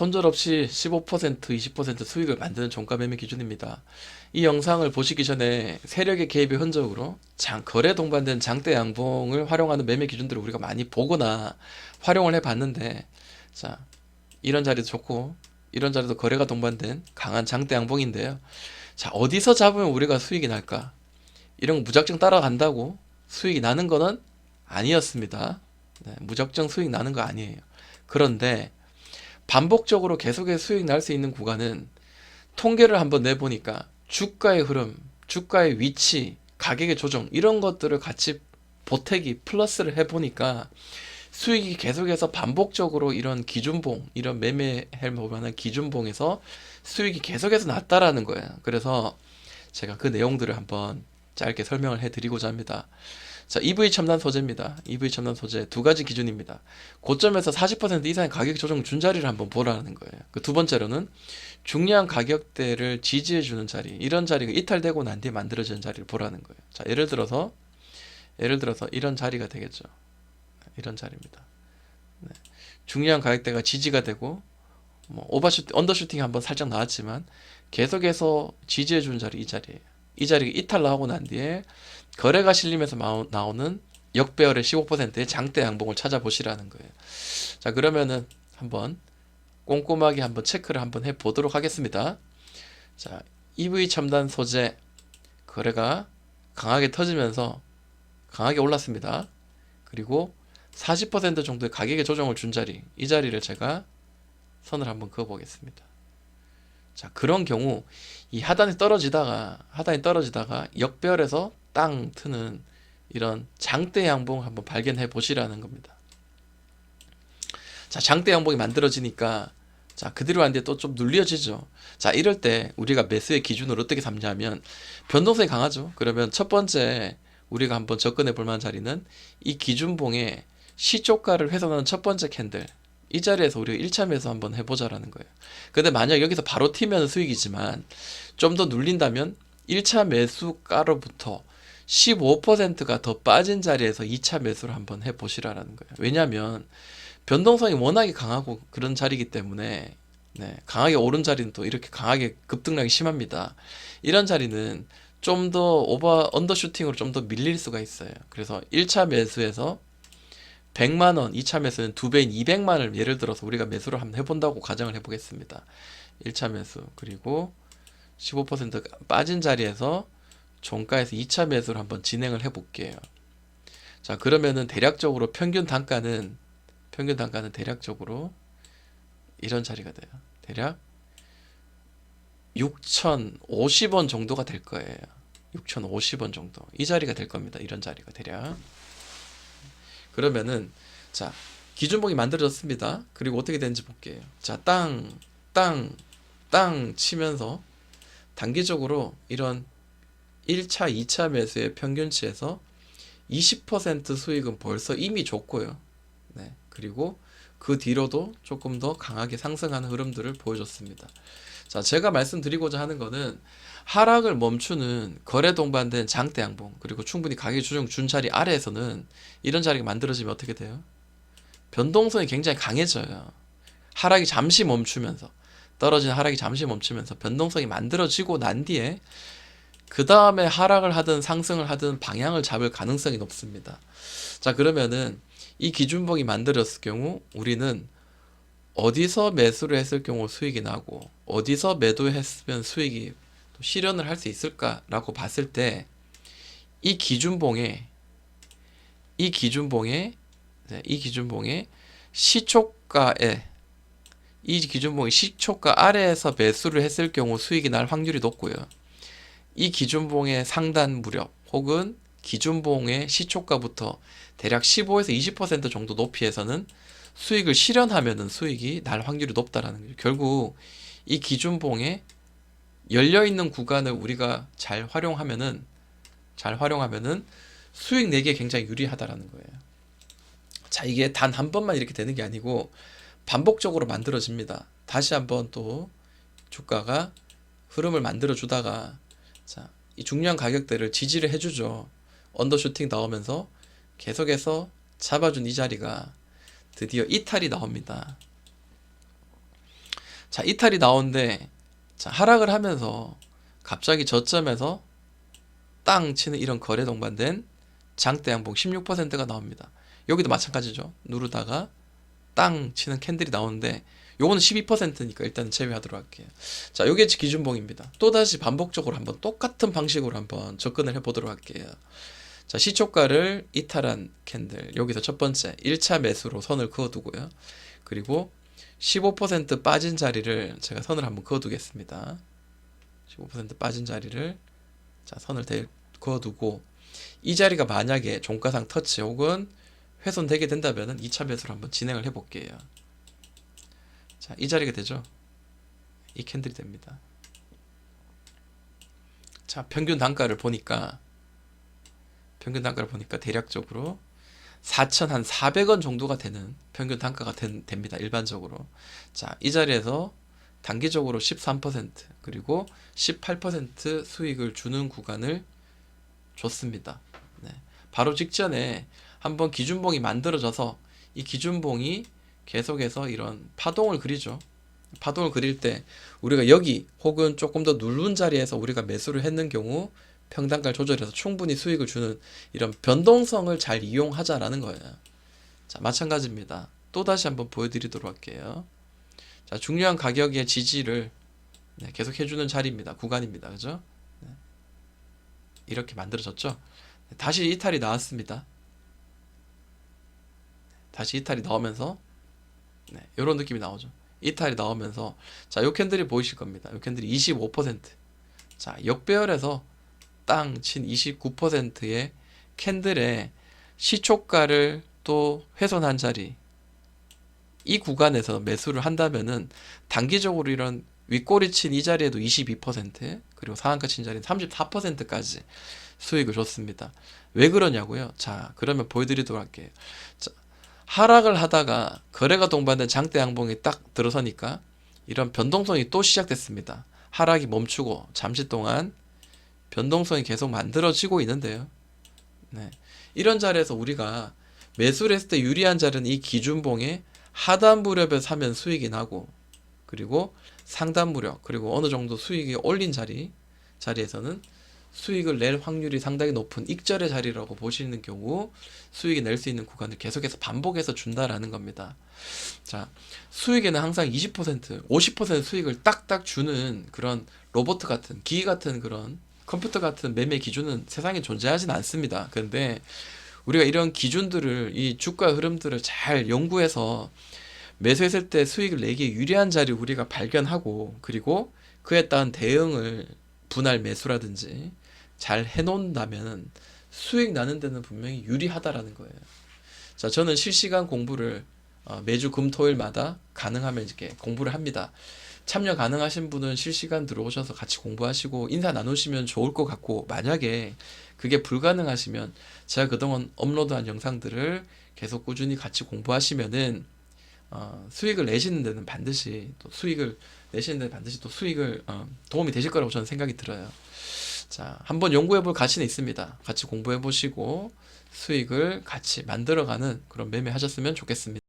손절 없이 15% 20% 수익을 만드는 종가 매매 기준입니다. 이 영상을 보시기 전에 세력의 개입의 흔적으로 장, 거래 동반된 장대 양봉을 활용하는 매매 기준들을 우리가 많이 보거나 활용을 해봤는데 자 이런 자리도 좋고 이런 자리도 거래가 동반된 강한 장대 양봉인데요. 자 어디서 잡으면 우리가 수익이 날까? 이런 거 무작정 따라간다고 수익이 나는 거는 아니었습니다. 네, 무작정 수익 나는 거 아니에요. 그런데 반복적으로 계속해서 수익 날 수 있는 구간은 통계를 한번 내보니까 주가의 흐름, 주가의 위치, 가격의 조정 이런 것들을 같이 보태기 플러스를 해보니까 수익이 계속해서 반복적으로 이런 기준봉, 이런 매매할 보면은 기준봉에서 수익이 계속해서 났다라는 거예요. 그래서 제가 그 내용들을 한번 짧게 설명을 해드리고자 합니다. 자, EV 첨단 소재입니다. EV 첨단 소재 두 가지 기준입니다. 고점에서 40% 이상의 가격 조정 준 자리를 한번 보라는 거예요. 그 두 번째로는 중요한 가격대를 지지해 주는 자리, 이런 자리가 이탈되고 난 뒤에 만들어지는 자리를 보라는 거예요. 자, 예를 들어서 예를 들어서 이런 자리가 되겠죠. 이런 자리입니다. 네. 중요한 가격대가 지지가 되고 뭐 오버슈팅, 언더슈팅이 한번 살짝 나왔지만 계속해서 지지해 주는 자리 이 자리예요. 이 자리가 이탈 나오고 난 뒤에 거래가 실리면서 나오는 역배열의 15%의 장대 양봉을 찾아보시라는 거예요. 자, 그러면은 한번 꼼꼼하게 한번 체크를 한번 해 보도록 하겠습니다. 자, EV 첨단 소재 거래가 강하게 터지면서 강하게 올랐습니다. 그리고 40% 정도의 가격의 조정을 준 자리, 이 자리를 제가 선을 한번 그어 보겠습니다. 자, 그런 경우 이 하단이 떨어지다가 하단이 떨어지다가 역배열에서 땅 트는 이런 장대 양봉 한번 발견해 보시라는 겁니다. 자, 장대 양봉이 만들어지니까 자, 그대로 안돼또좀 눌려지죠. 자, 이럴 때 우리가 매수의 기준으로 어떻게 삼냐면 변동성이 강하죠. 그러면 첫 번째 우리가 한번 접근해 볼 만한 자리는 이 기준봉의 시초가를 훼손하는 첫 번째 캔들. 이 자리에서 우리가 1차 매수 한번 해보자라는 거예요. 근데 만약 여기서 바로 튀면 수익이지만 좀 더 눌린다면 1차 매수가로부터 15%가 더 빠진 자리에서 2차 매수를 한번 해보시라라는 거예요. 왜냐하면 변동성이 워낙에 강하고 그런 자리이기 때문에 네, 강하게 오른 자리는 또 이렇게 강하게 급등량이 심합니다. 이런 자리는 좀 더 오버 언더슈팅으로 좀 더 밀릴 수가 있어요. 그래서 1차 매수에서 100만 원, 2차 매수는 두 배인 200만 원을 예를 들어서 우리가 매수를 한번 해본다고 가정을 해보겠습니다. 1차 매수 그리고 15% 빠진 자리에서 종가에서 2차 매수를 한번 진행을 해볼게요. 자 그러면은 대략적으로 평균 단가는 평균 단가는 대략적으로 이런 자리가 돼요. 대략 6,050원 정도가 될 거예요. 6,050원 정도. 이 자리가 될 겁니다. 이런 자리가 대략. 그러면은 자, 기준봉이 만들어졌습니다. 그리고 어떻게 되는지 볼게요. 자, 땅, 땅, 땅 치면서 단기적으로 이런 1차, 2차 매수의 평균치에서 20% 수익은 벌써 이미 줬고요. 네. 그리고 그 뒤로도 조금 더 강하게 상승하는 흐름들을 보여줬습니다. 자, 제가 말씀드리고자 하는 거는 하락을 멈추는 거래 동반된 장대 양봉 그리고 충분히 가격 조정 준 자리 아래에서는 이런 자리가 만들어지면 어떻게 돼요? 변동성이 굉장히 강해져요. 하락이 잠시 멈추면서 떨어진 하락이 잠시 멈추면서 변동성이 만들어지고 난 뒤에 그 다음에 하락을 하든 상승을 하든 방향을 잡을 가능성이 높습니다. 자 그러면은 이 기준봉이 만들어졌을 경우 우리는 어디서 매수를 했을 경우 수익이 나고 어디서 매도했으면 수익이 또 실현을 할 수 있을까라고 봤을 때 이 기준봉에 이 기준봉에 네, 이 기준봉에 시초가에 이 기준봉이 시초가 아래에서 매수를 했을 경우 수익이 날 확률이 높고요. 이 기준봉의 상단 무렵 혹은 기준봉의 시초가부터 대략 15에서 20% 정도 높이에서는 수익을 실현하면은 수익이 날 확률이 높다라는 거죠. 결국 이 기준봉에 열려 있는 구간을 우리가 잘 활용하면은 잘 활용하면은 수익 내기에 굉장히 유리하다라는 거예요. 자, 이게 단 한 번만 이렇게 되는 게 아니고 반복적으로 만들어집니다. 다시 한번 또 주가가 흐름을 만들어 주다가 자, 이 중요한 가격대를 지지를 해 주죠. 언더슈팅 나오면서 계속해서 잡아준 이 자리가 드디어 이탈이 나옵니다. 자, 이탈이 나오는데 자, 하락을 하면서 갑자기 저점에서 땅 치는 이런 거래 동반된 장대 양봉 16%가 나옵니다. 여기도 마찬가지죠. 누르다가 땅 치는 캔들이 나오는데 요거는 12%니까 일단 제외하도록 할게요. 자, 요게 기준봉입니다. 또다시 반복적으로 한번 똑같은 방식으로 한번 접근을 해 보도록 할게요. 자, 시초가를 이탈한 캔들. 여기서 첫 번째 1차 매수로 선을 그어 두고요. 그리고 15% 빠진 자리를 제가 선을 한번 그어 두겠습니다. 15% 빠진 자리를 자, 선을 대, 그어 두고 이 자리가 만약에 종가상 터치 혹은 훼손되게 된다면은 2차 매수를 한번 진행을 해 볼게요. 자, 이 자리가 되죠. 이 캔들이 됩니다. 자, 평균 단가를 보니까 평균 단가를 보니까 대략적으로 4,400원 정도가 되는 평균 단가가 된, 됩니다. 일반적으로. 자, 이 자리에서 단기적으로 13% 그리고 18% 수익을 주는 구간을 줬습니다. 네. 바로 직전에 한번 기준봉이 만들어져서 이 기준봉이 계속해서 이런 파동을 그리죠. 파동을 그릴 때 우리가 여기 혹은 조금 더 누른 자리에서 우리가 매수를 했는 경우 평단가를 조절해서 충분히 수익을 주는 이런 변동성을 잘 이용하자라는 거예요. 자, 마찬가지입니다. 또 다시 한번 보여드리도록 할게요. 자, 중요한 가격의 지지를 네, 계속 해주는 자리입니다. 구간입니다. 그죠? 네. 이렇게 만들어졌죠? 네, 다시 이탈이 나왔습니다. 다시 이탈이 나오면서 네, 이런 느낌이 나오죠. 이탈이 나오면서 자, 요 캔들이 보이실 겁니다. 요 캔들이 25%. 자, 역배열에서 땅 친 29%의 캔들의 시초가를 또 훼손한 자리 이 구간에서 매수를 한다면은 단기적으로 이런 윗꼬리 친 이 자리에도 22% 그리고 상한가 친 자리는 34%까지 수익을 줬습니다. 왜 그러냐고요? 자, 그러면 보여드리도록 할게요. 자, 하락을 하다가 거래가 동반된 장대 양봉이 딱 들어서니까 이런 변동성이 또 시작됐습니다. 하락이 멈추고 잠시 동안 변동성이 계속 만들어지고 있는데요. 네. 이런 자리에서 우리가 매수를 했을 때 유리한 자리는 이 기준 봉의 하단 무렵에 사면 수익이 나고 그리고 상단 무렵 그리고 어느 정도 수익이 올린 자리 자리에서는 수익을 낼 확률이 상당히 높은 익절의 자리라고 보시는 경우 수익이 낼 수 있는 구간을 계속해서 반복해서 준다라는 겁니다. 자, 수익에는 항상 20%, 50% 수익을 딱딱 주는 그런 로봇 같은 기계 같은 그런 컴퓨터 같은 매매 기준은 세상에 존재하진 않습니다. 그런데 우리가 이런 기준들을 이 주가 흐름들을 잘 연구해서 매수했을 때 수익을 내기에 유리한 자리 우리가 발견하고 그리고 그에 따른 대응을 분할 매수라든지 잘 해놓는다면 수익 나는 데는 분명히 유리하다라는 거예요. 자, 저는 실시간 공부를 어, 매주 금토일마다 가능하면 이렇게 공부를 합니다. 참여 가능하신 분은 실시간 들어오셔서 같이 공부하시고 인사 나누시면 좋을 것 같고 만약에 그게 불가능하시면 제가 그동안 업로드한 영상들을 계속 꾸준히 같이 공부하시면은 어, 수익을 내시는 데는 반드시 또 수익을 내시는 데는 반드시 또 수익을 어, 도움이 되실 거라고 저는 생각이 들어요. 자, 한번 연구해 볼 가치는 있습니다. 같이 공부해 보시고 수익을 같이 만들어가는 그런 매매 하셨으면 좋겠습니다.